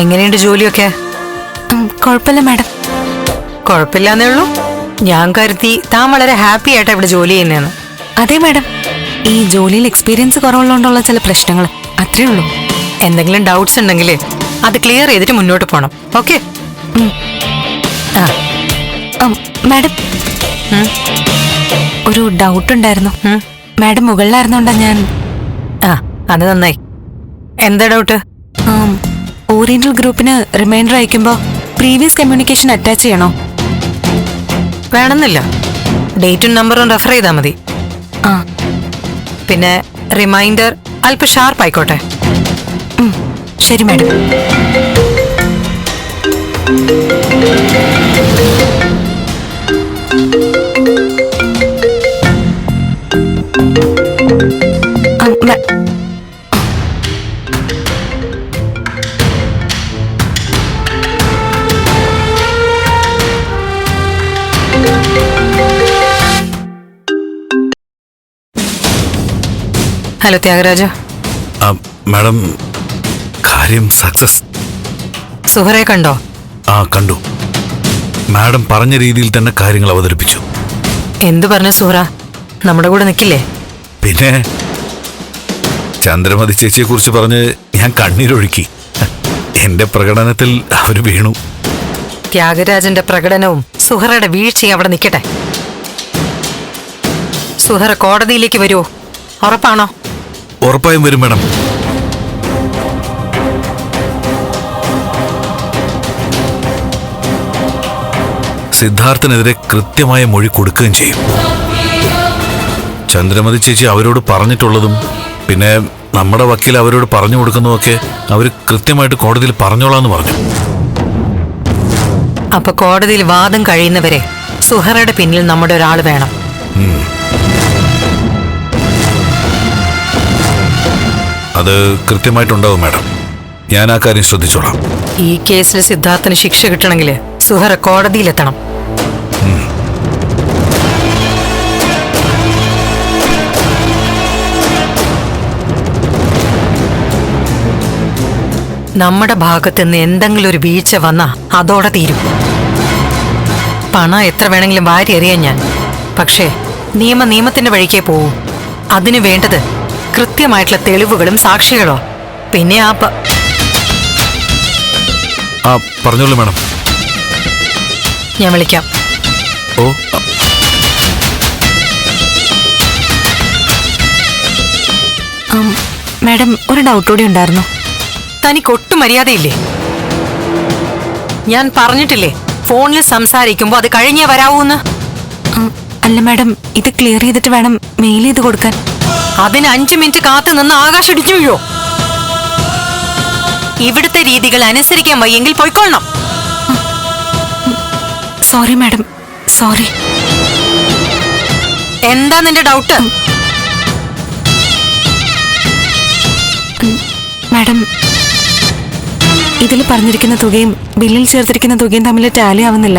എങ്ങനെയുണ്ട് ജോലിയൊക്കെ? കുഴപ്പമില്ല മാഡം. കുഴപ്പമില്ലാന്നേ ഉള്ളൂ. ഞാൻ കരുതി താൻ വളരെ ഹാപ്പി ആയിട്ടാ ഇവിടെ ജോലി ചെയ്യുന്നതെന്ന് അതെ മാഡം. ഈ ജോലിയിൽ എക്സ്പീരിയൻസ് കുറവുള്ളതുകൊണ്ടുള്ള ചില പ്രശ്നങ്ങൾ അത്രേ ഉള്ളൂ. എന്തെങ്കിലും ഡൗട്ട്സ് ഉണ്ടെങ്കിൽ അത് ക്ലിയർ ചെയ്തിട്ട് മുന്നോട്ട് പോകണം ഓക്കെ? മാഡം. ഒരു ഡൗട്ട് ഉണ്ടായിരുന്നു. മാഡം മുകളിലായിരുന്നോണ്ടാ ഞാൻ ആ അത് നന്നായി. എന്താ ഡൗട്ട്? ഓറിയന്റൽ ഗ്രൂപ്പിന് റിമൈൻഡർ അയക്കുമ്പോൾ പ്രീവിയസ് കമ്മ്യൂണിക്കേഷൻ അറ്റാച്ച് ചെയ്യണോ? വേണമെന്നില്ല. ഡേറ്റും നമ്പറും റെഫർ ചെയ്താൽ മതി. ആ. പിന്നെ റിമൈൻഡർ അല്പം ഷാർപ്പ് ആയിക്കോട്ടെ. ശരി മാഡം. ആ, മ- ഹലോ ത്യാഗരാജ. മാഡം കാര്യം സക്സസ്. സുഹറെ കണ്ടോ? ആ കണ്ടു. മാഡം പറഞ്ഞ രീതിയിൽ തന്നെ കാര്യങ്ങൾ അവതരിപ്പിച്ചു. എന്തു പറഞ്ഞു സുഹറ? നമ്മുടെ കൂടെ നിൽക്കില്ലേ പിന്നെ ചന്ദ്രമതി ചേച്ചിയെ കുറിച്ച് പറഞ്ഞ് ഞാൻ കണ്ണീരൊഴുക്കി. എന്റെ പ്രകടനത്തിൽ അവർ വീണു. ത്യാഗരാജന്റെ പ്രകടനവും സുഹറയുടെ വീഴ്ചയും അവിടെ നിൽക്കട്ടെ സുഹറ കോടതിയിലേക്ക് വരുമോ ഉറപ്പാണോ? ഉറപ്പായും വരും മാഡം. സിദ്ധാർത്ഥനെതിരെ കൃത്യമായ മൊഴി കൊടുക്കുകയും ചെയ്യും. ചന്ദ്രമതി ചേച്ചി അവരോട് പറഞ്ഞിട്ടുള്ളതും പിന്നെ നമ്മുടെ വക്കീൽ അവരോട് പറഞ്ഞു കൊടുക്കുന്നതൊക്കെ അവർ കൃത്യമായിട്ട് കോടതിയിൽ പറഞ്ഞോളാന്ന് പറഞ്ഞു. അപ്പൊ കോടതിയിൽ വാദം കഴിയുന്നവരെ സുഹറയുടെ പിന്നിൽ നമ്മുടെ ഒരാൾ വേണം. അത് കൃത്യമായിട്ടുണ്ടാവും മാഡം. ഞാൻ ആ കാര്യം ശ്രദ്ധിച്ചോളാം. ഈ കേസിൽ സിദ്ധാർത്ഥന് ശിക്ഷ കിട്ടണമെങ്കിൽ സുഹറ കോടതിയിലെത്തണം. നമ്മുടെ ഭാഗത്ത് നിന്ന് എന്തെങ്കിലും ഒരു വീഴ്ച വന്നാ അതോടെ തീരും. പണം എത്ര വേണമെങ്കിലും വാരി എറിയാൻ ഞാൻ. പക്ഷേ നിയമ നിയമത്തിന്റെ വഴിക്കേ പോവും. അതിനു വേണ്ടത് കൃത്യമായിട്ടുള്ള തെളിവുകളും സാക്ഷികളോ? പിന്നെ ആ പ- ആ പറഞ്ഞോളൂ മാഡം. ഞാൻ വിളിക്കാം. ഓ മാഡം ഒരു ഡൗട്ട് കൂടി ഉണ്ടായിരുന്നു. തനിക്ക് ഒട്ടും മര്യാദയില്ലേ? ഞാൻ പറഞ്ഞിട്ടില്ലേ ഫോണിൽ സംസാരിക്കുമ്പോ അത് കഴിഞ്ഞേ വരാവൂന്ന്? അല്ല മാഡം ഇത് ക്ലിയർ ചെയ്തിട്ട് വേണം മെയിൽ ചെയ്ത് കൊടുക്കാൻ. അതിന് അഞ്ചു മിനിറ്റ് കാത്തു നിന്ന് ആകാശം ഇടിച്ചു വീഴോ? ഇവിടുത്തെ രീതികൾ അനുസരിക്കാൻ വയ്യെങ്കിൽ പോയിക്കൊള്ളണം. Sorry madam. സോറി. എന്താ നിന്റെ ഡൗട്ട്? മാഡം ഇതിൽ പറഞ്ഞിരിക്കുന്ന തുകയും ബില്ലിൽ ചേർത്തിരിക്കുന്ന തുകയും തമ്മിൽ ടാലി ആവുന്നില്ല.